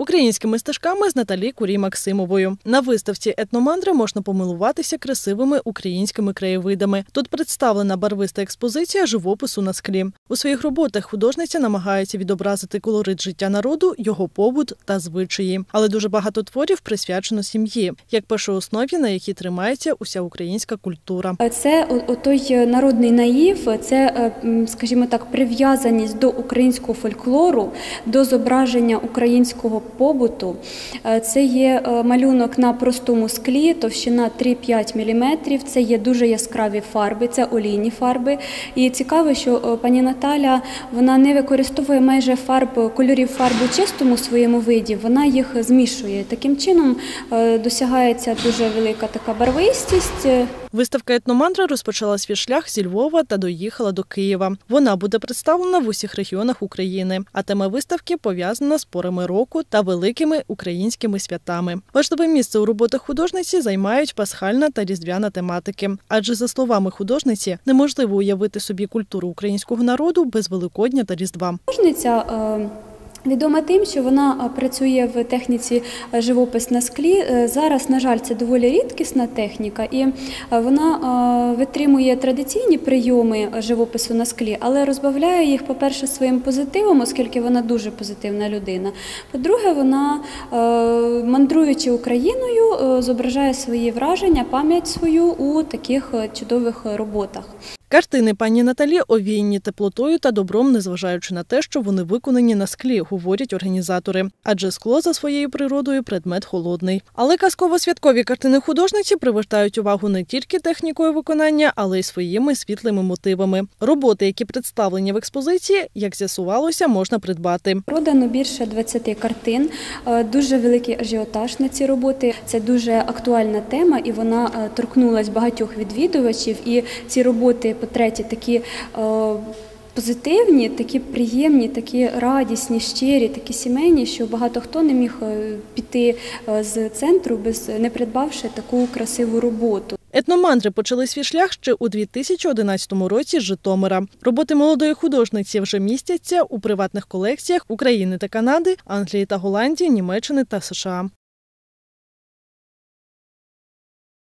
українськими стежками з Наталі Курій Максимовою. На виставці етномандри можна помилуватися красивими українськими краєвидами. Тут представлена барвиста експозиція живопису на склі. У своїх роботах художниця намагається відобразити колорит життя народу, його побут та звичаї. Але дуже багато творів присвячено сім'ї, як першооснові, на якій тримається уся українська культура. Це той народний наїв, це, е, скажімо так, прив'язаність до українського фольклору, до зображення українського побуту. Е, Це є е, малюнок на простому склі, товщина 3-5 мм. Це є дуже яскраві фарби, це олійні фарби. І цікаво, що е, пані Наталя вона не використовує майже фарб кольорів фарб чистому своєму виді, вона їх змішує. Таким чином досягається дуже велика така барвистість. Виставка етномандра розпочала свій шлях зі Львова та доїхала до Києва. Вона буде представлена в усіх регіонах України. А тема виставки пов'язана з порами року та великими українськими святами. Важливе місце у роботах художниці займають пасхальна та різдвяна тематики. Адже за словами художниці, неможливо уявити собі культуру українського народу без Великодня та Різдва. Художниця е, відома тим, що вона е, працює в техніці е, живопис на склі. Е, Зараз, на жаль, це доволі рідкісна техніка, і вона витримує традиційні прийоми живопису на склі, але розбавляє їх, по-перше, своїм позитивом, оскільки вона дуже позитивна людина. По-друге, вона, мандруючи Україною, зображає свої враження, пам'ять свою у таких е, чудових е, роботах. Картини пані Наталі овіяні теплотою та добром, незважаючи на те, що вони виконані на склі, говорять організатори. Адже скло за своєю природою предмет холодний. Але казково-святкові картини художниці привертають увагу не тільки технікою виконання, але й своїми світлими мотивами. Роботи, які представлені в експозиції, як з'ясувалося, можна придбати. Продано більше 20 картин, Е, дуже великий ажіотаж на ці роботи. Це дуже актуальна тема, і вона е, торкнулась багатьох відвідувачів. І ці роботи, по-третє, такі. е, Позитивні, такі приємні, такі радісні, щирі, такі сімейні, що багато хто не міг е, піти з центру, без не придбавши таку красиву роботу. Етномандри почали свій шлях ще у 2011 році з Житомира. Роботи молодої художниці вже містяться у приватних колекціях України та Канади, Англії та Голландії, Німеччини та США.